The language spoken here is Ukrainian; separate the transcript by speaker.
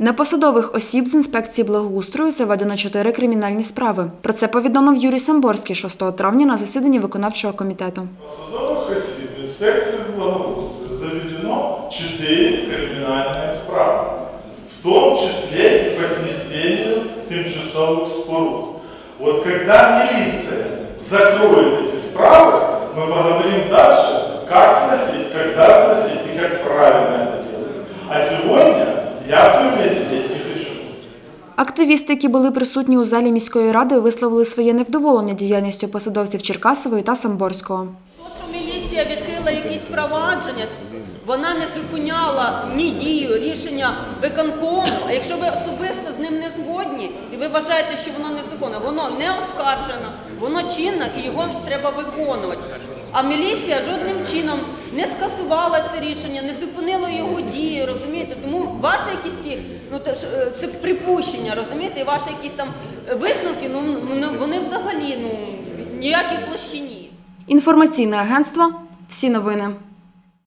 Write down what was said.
Speaker 1: На посадових осіб з інспекції благоустрою заведено чотири кримінальні справи. Про це повідомив Юрій Самборський 6 травня на засіданні виконавчого комітету.
Speaker 2: Посадових осіб інспекції з благоустрою заведено 4 кримінальні справи, в тому числі і по снесению тимчасових споруд. Вот когда милиция закроет эти справы, мы поговорим я в тюрьме сидеть не хочу.
Speaker 1: Активісти, які були присутні у залі міської ради, висловили своє невдоволення діяльністю посадовців Черкасової та Самборського.
Speaker 3: То, що міліція відкрила якісь провадження, вона не зупиняла ні дію, рішення виконкому. А якщо ви особисто з ним не згодні і ви вважаєте, що воно незаконне, воно не оскаржено, воно чинне і його треба виконувати. А міліція жодним чином не скасувала це рішення, не зупинила його дії, розумієте? Ваші якісь ну е, це припущення, розумієте, і ваші якісь там висновки, ну вони- вони взагалі ну ніякій площині.
Speaker 1: Інформаційне агентство. Всі новини.